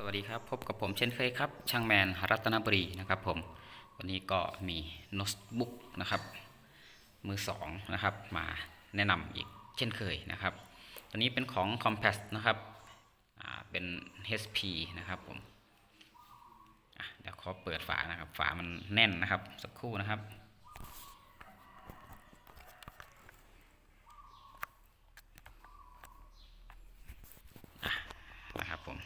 สวัสดีครับ พบกับผมเช่นเคยครับ ช่างแมนรัตนบุรีนะครับผม วันนี้ก็มีโน้ตบุ๊กนะครับ มือสองนะครับ มาแนะนำอีกเช่นเคยนะครับ ตัวนี้เป็นของ Compass นะครับเป็น HP นะครับผมเดี๋ยวขอเปิดฝานะครับ ฝามันแน่นนะครับ สักครู่นะครับ อะนะครับผม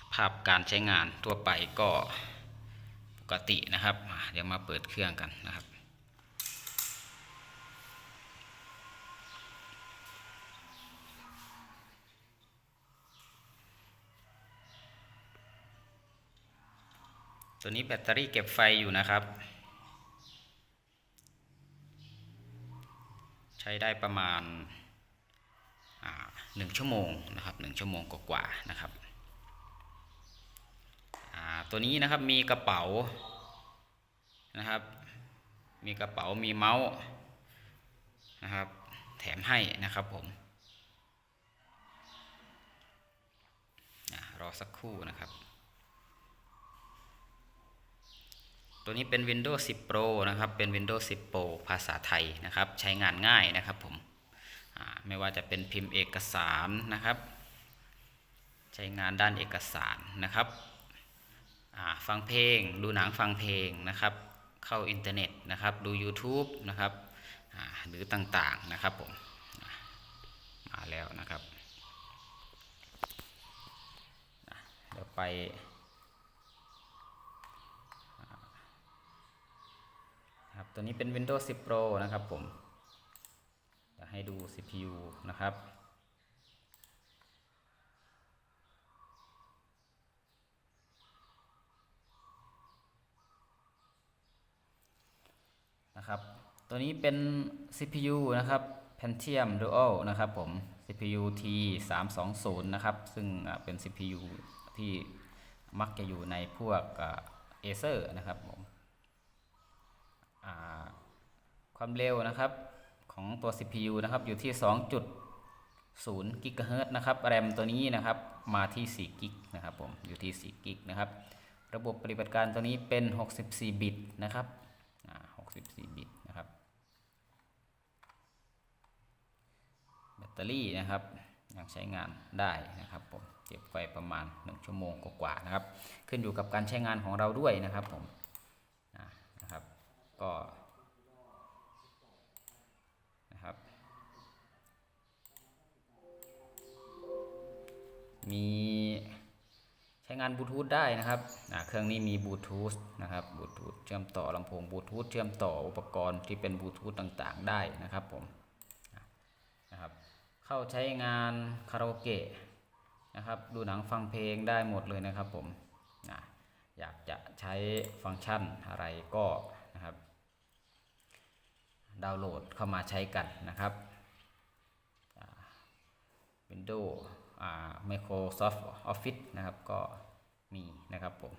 ส ภาพการใช้งานทั่วไปก็ปกตินะครับ เดี๋ยวมาเปิดเครื่องกันนะครับ ตัวนี้แบตเตอรี่เก็บไฟอยู่นะครับ ใช้ได้ประมาณหนึ่งชั่วโมงนะครับหนึ่งชั่วโมงกว่าๆนะครับ ตัวนี้นะครับมีกระเป๋านะครับ มีกระเป๋ามีเมาส์นะครับ แถมให้นะครับผมรอสักครู่นะครับ ตัวนี้เป็น Windows 10 Pro นะครับ เป็น Windows 10 Pro ภาษาไทยนะครับ ใช้งานง่ายนะครับผมไม่ว่าจะเป็นพิมพ์เอกสารนะครับ ใช้งานด้านเอกสารนะครับ ฟังเพลง ดูหนังฟังเพลงนะครับ เข้าอินเทอร์เน็ตนะครับ ดู YouTube นะครับหรือต่างๆนะครับผมมาแล้วนะครับเดี๋ยวไปครับตัวนี้เป็น Windows 10 Pro นะครับผมจะให้ดู CPU นะครับ นะครับ ตัวนี้เป็น CPU นะครับ Pentium Dual นะครับผม CPU T 3 2 0นะครับ ซึ่งเป็น CPU ที่มักจะอยู่ในพวกอ่า Acer นะครับผมความเร็วนะครับของตัว CPU นะครับอยู่ที่ 2.0 GHz นะครับ แรมตัวนี้นะครับมาที่ 4 กิกนะครับผมอยู่ที่ 4 กิกนะครับ ระบบปฏิบัติการตัวนี้เป็น 64 บิตนะครับ 64 บิตนะครับ แบตเตอรี่นะครับยังใช้งานได้นะครับผมเก็บไฟประมาณ 1 ชั่วโมงกว่าๆนะครับ ขึ้นอยู่กับการใช้งานของเราด้วยนะครับผมนะครับก็นะครับมี ใช้งานบลูทูธได้นะครับเครื่องนี้มีบลูทูธนะครับบลูทูธเชื่อมต่อลำโพงบลูทูธเชื่อมต่ออุปกรณ์ที่เป็นบลูทูธต่างๆ ได้นะครับผมนะครับเข้าใช้งานคาราโอเกะนะครับดูหนังฟังเพลงได้หมดเลยนะครับผมอะอยากจะใช้ฟังก์ชันอะไรก็นะครับดาวน์โหลดเข้ามาใช้กันนะครับ Windows Microsoft Office นะครับก็มีนะครับผม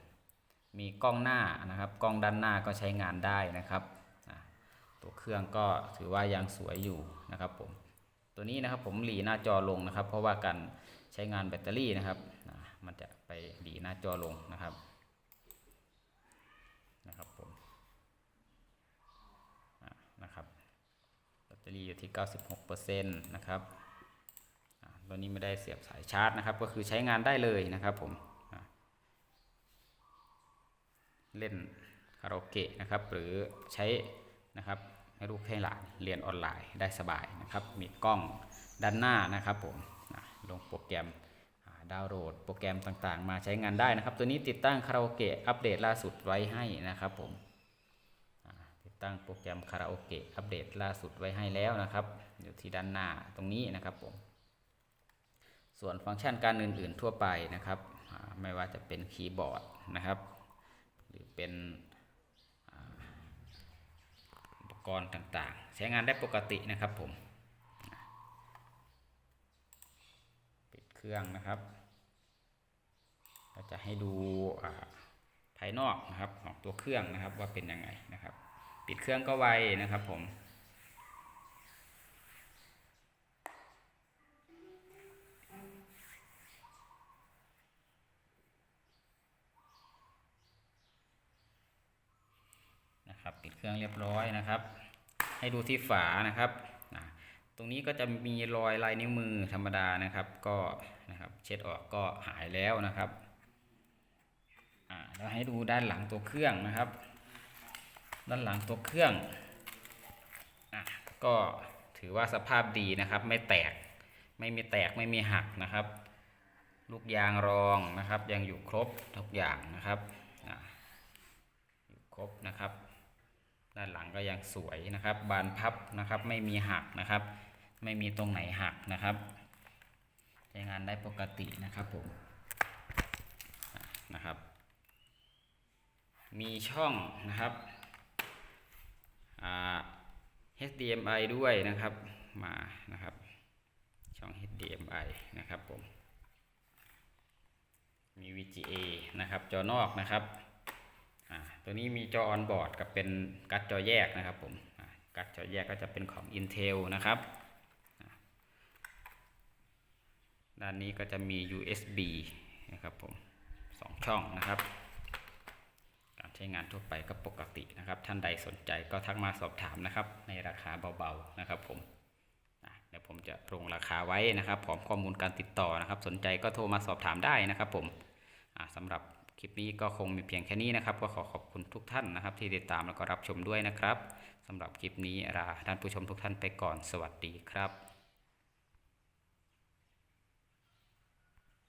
มีกล้องหน้านะครับ กล้องด้านหน้าก็ใช้งานได้นะครับ ตัวเครื่องก็ถือว่ายังสวยอยู่นะครับผมตัวนี้นะครับผมหลีหน้าจอลงนะครับ เพราะว่าการใช้งานแบตเตอรี่นะครับมันจะไปหลีหน้าจอลงนะครับนะครับผมนะครับแบตเตอรี่อยู่ที่ 96%นะครับ ตัวนี้ไม่ได้เสียบสายชาร์จนะครับ ก็คือใช้งานได้เลยนะครับผมเล่นคาราโอเกะนะครับ หรือใช้นะครับให้ลูกให้หลานเรียนออนไลน์ได้สบายนะครับ มีกล้องด้านหน้านะครับผมลงโปรแกรมดาวน์โหลดโปรแกรมต่างๆ มาใช้งานได้นะครับ ตัวนี้ติดตั้งคาราโอเกะอัปเดตล่าสุดไว้ให้นะครับผมติดตั้งโปรแกรมคาราโอเกะอัปเดตล่าสุดไว้ให้แล้วนะครับ อยู่ที่ด้านหน้าตรงนี้นะครับผม ส่วนฟังก์ชันการอื่น ๆ ทั่วไปนะครับไม่ว่าจะเป็นคีย์บอร์ดนะครับ หรือเป็นอุปกรณ์ต่างๆ ใช้งานได้ปกตินะครับผมปิดเครื่องนะครับเราจะให้ดูภายนอกนะครับของตัวเครื่องนะครับว่าเป็นยังไงนะครับ ปิดเครื่องก็ไวนะครับผม ครับปิดเครื่องเรียบร้อยนะครับ ให้ดูที่ฝานะครับตรงนี้ก็จะมีรอยลายนิ้วมือธรรมดานะครับ ก็นะครับเช็ดออกก็หายแล้วนะครับอ่าแล้วให้ดูด้านหลังตัวเครื่องนะครับ ด้านหลังตัวเครื่องอก็ถือว่าสภาพดีนะครับ ไม่แตกไม่มีแตกไม่มีหักนะครับ ลูกยางรองนะครับ ยังอยู่ครบทุกอย่างนะครับอยู่ครบนะครับ ด้านหลังก็ยังสวยนะครับ บานพับนะครับ ไม่มีหักนะครับ ไม่มีตรงไหนหักนะครับใช้งานได้ปกตินะครับผมนะครับ มีช่องนะครับ HDMI ด้วยนะครับมานะครับ ช่อง HDMI นะครับผมมี VGA นะครับ จอนอกนะครับ ตัวนี้มีจอออนบอร์ดกับเป็นการ์ดจอแยกนะครับผมการ์ดจอแยกก็จะเป็นของ Intel นะครับด้านนี้ก็จะมี USB นะครับผมสองช่องนะครับ การใช้งานทั่วไปก็ปกตินะครับ ท่านใดสนใจก็ทักมาสอบถามนะครับ ในราคาเบาๆนะครับผมเดี๋ยวผมจะลงราคาไว้นะครับพร้อมข้อมูลการติดต่อนะครับ สนใจก็โทรมาสอบถามได้นะครับผมสำหรับ คลิปนี้ก็คงมีเพียงแค่นี้นะครับ ก็ขอขอบคุณทุกท่านนะครับ ที่ติดตามแล้วก็รับชมด้วยนะครับสำหรับคลิปนี้ลาท่านผู้ชมทุกท่านไปก่อนสวัสดีครับ